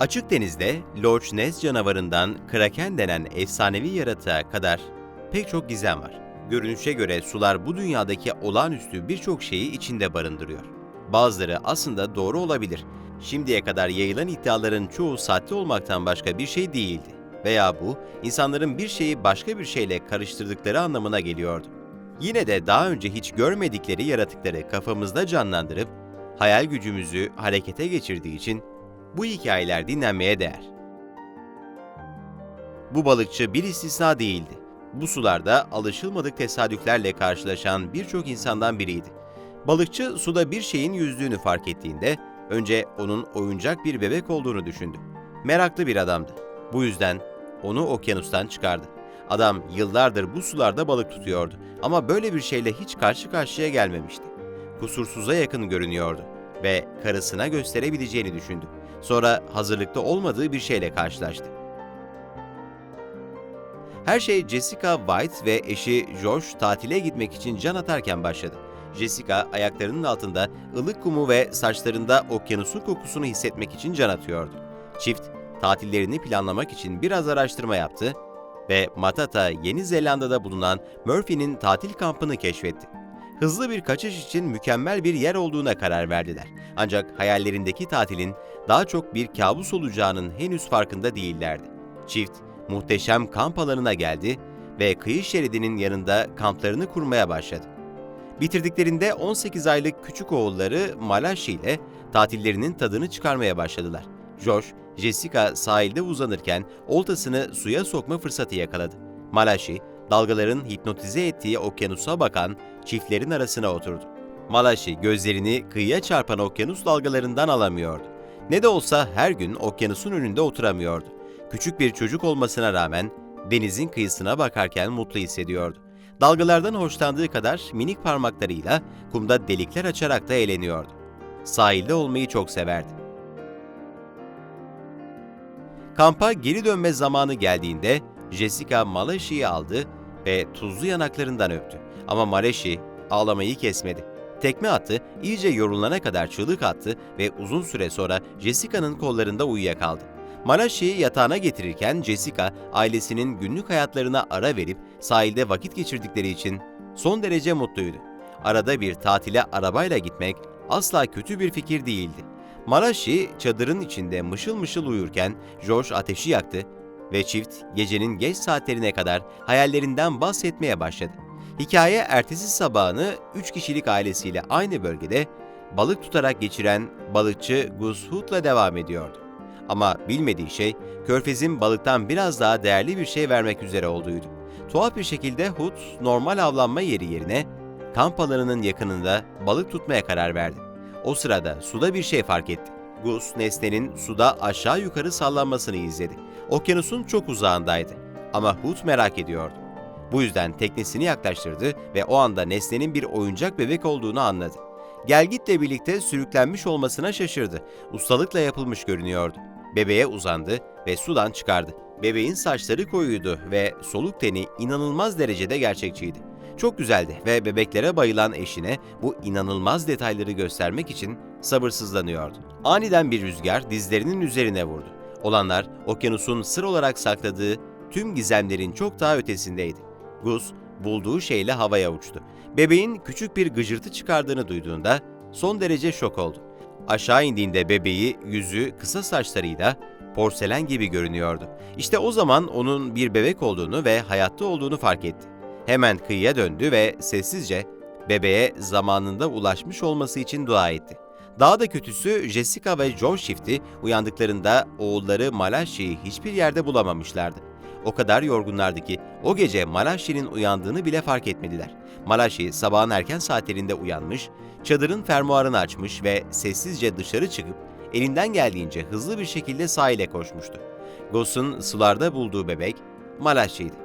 Açık denizde Loch Ness canavarından kraken denen efsanevi yaratığa kadar pek çok gizem var. Görünüşe göre sular bu dünyadaki olağanüstü birçok şeyi içinde barındırıyor. Bazıları aslında doğru olabilir. Şimdiye kadar yayılan iddiaların çoğu sahte olmaktan başka bir şey değildi. Veya bu, insanların bir şeyi başka bir şeyle karıştırdıkları anlamına geliyordu. Yine de daha önce hiç görmedikleri yaratıkları kafamızda canlandırıp hayal gücümüzü harekete geçirdiği için bu hikayeler dinlenmeye değer. Bu balıkçı bir istisna değildi. Bu sularda alışılmadık tesadüflerle karşılaşan birçok insandan biriydi. Balıkçı suda bir şeyin yüzdüğünü fark ettiğinde önce onun oyuncak bir bebek olduğunu düşündü. Meraklı bir adamdı. Bu yüzden onu okyanustan çıkardı. Adam yıllardır bu sularda balık tutuyordu ama böyle bir şeyle hiç karşı karşıya gelmemişti. Kusursuza yakın görünüyordu ve karısına gösterebileceğini düşündü. Sonra hazırlıklı olmadığı bir şeyle karşılaştı. Her şey Jessica White ve eşi Josh tatile gitmek için can atarken başladı. Jessica ayaklarının altında ılık kumu ve saçlarında okyanusun kokusunu hissetmek için can atıyordu. Çift tatillerini planlamak için biraz araştırma yaptı ve Matata, Yeni Zelanda'da bulunan Murphy'nin tatil kampını keşfetti. Hızlı bir kaçış için mükemmel bir yer olduğuna karar verdiler. Ancak hayallerindeki tatilin daha çok bir kabus olacağının henüz farkında değillerdi. Çift muhteşem kamp alanına geldi ve kıyı şeridinin yanında kamplarını kurmaya başladı. Bitirdiklerinde 18 aylık küçük oğulları Malashi ile tatillerinin tadını çıkarmaya başladılar. Josh, Jessica sahilde uzanırken oltasını suya sokma fırsatı yakaladı. Malashi, dalgaların hipnotize ettiği okyanusa bakan çiftlerin arasına oturdu. Malashi gözlerini kıyıya çarpan okyanus dalgalarından alamıyordu. Ne de olsa her gün okyanusun önünde oturamıyordu. Küçük bir çocuk olmasına rağmen denizin kıyısına bakarken mutlu hissediyordu. Dalgalardan hoşlandığı kadar minik parmaklarıyla kumda delikler açarak da eğleniyordu. Sahilde olmayı çok severdi. Kampa geri dönme zamanı geldiğinde Jessica Malashi'yi aldı ve tuzlu yanaklarından öptü. Ama Malashi ağlamayı kesmedi. Tekme attı, iyice yorulana kadar çığlık attı ve uzun süre sonra Jessica'nın kollarında uyuyakaldı. Malashi'yi yatağına getirirken Jessica ailesinin günlük hayatlarına ara verip sahilde vakit geçirdikleri için son derece mutluydu. Arada bir tatile arabayla gitmek asla kötü bir fikir değildi. Malashi çadırın içinde mışıl mışıl uyurken George ateşi yaktı ve çift gecenin geç saatlerine kadar hayallerinden bahsetmeye başladı. Hikaye ertesi sabahını 3 kişilik ailesiyle aynı bölgede balık tutarak geçiren balıkçı Gus Hood'la devam ediyordu. Ama bilmediği şey, Körfez'in balıktan biraz daha değerli bir şey vermek üzere olduğuydu. Tuhaf bir şekilde Hood, normal avlanma yeri yerine kamp alanının yakınında balık tutmaya karar verdi. O sırada suda bir şey fark etti. Gus, nesnenin suda aşağı yukarı sallanmasını izledi. Okyanusun çok uzağındaydı. Ama Hood merak ediyordu. Bu yüzden teknesini yaklaştırdı ve o anda nesnenin bir oyuncak bebek olduğunu anladı. Gelgit'le birlikte sürüklenmiş olmasına şaşırdı. Ustalıkla yapılmış görünüyordu. Bebeğe uzandı ve sudan çıkardı. Bebeğin saçları koyuydu ve soluk teni inanılmaz derecede gerçekçiydi. Çok güzeldi ve bebeklere bayılan eşine bu inanılmaz detayları göstermek için sabırsızlanıyordu. Aniden bir rüzgar dizlerinin üzerine vurdu. Olanlar okyanusun sır olarak sakladığı tüm gizemlerin çok daha ötesindeydi. Gus bulduğu şeyle havaya uçtu. Bebeğin küçük bir gıcırtı çıkardığını duyduğunda son derece şok oldu. Aşağı indiğinde bebeği, yüzü, kısa saçlarıyla porselen gibi görünüyordu. İşte o zaman onun bir bebek olduğunu ve hayatta olduğunu fark etti. Hemen kıyıya döndü ve sessizce bebeğe zamanında ulaşmış olması için dua etti. Daha da kötüsü Jessica ve Joe çifti uyandıklarında oğulları Malashi'yi hiçbir yerde bulamamışlardı. O kadar yorgunlardı ki o gece Malashi'nin uyandığını bile fark etmediler. Malashi sabahın erken saatlerinde uyanmış, çadırın fermuarını açmış ve sessizce dışarı çıkıp elinden geldiğince hızlı bir şekilde sahile koşmuştu. Gos'un sularda bulduğu bebek Malashi'ydi.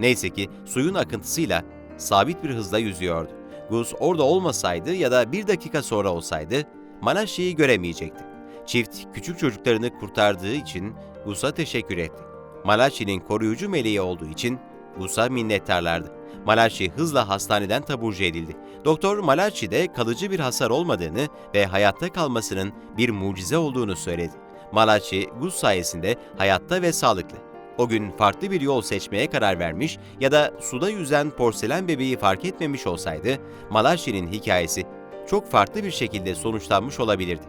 Neyse ki suyun akıntısıyla sabit bir hızla yüzüyordu. Gus orada olmasaydı ya da bir dakika sonra olsaydı Malashi'yi göremeyecekti. Çift küçük çocuklarını kurtardığı için Gus'a teşekkür etti. Malachi'nin koruyucu meleği olduğu için Gus'a minnettarlardı. Malachi hızla hastaneden taburcu edildi. Doktor Malachi'de kalıcı bir hasar olmadığını ve hayatta kalmasının bir mucize olduğunu söyledi. Malachi Gus sayesinde hayatta ve sağlıklı. O gün farklı bir yol seçmeye karar vermiş ya da suda yüzen porselen bebeği fark etmemiş olsaydı Malachi'nin hikayesi çok farklı bir şekilde sonuçlanmış olabilirdi.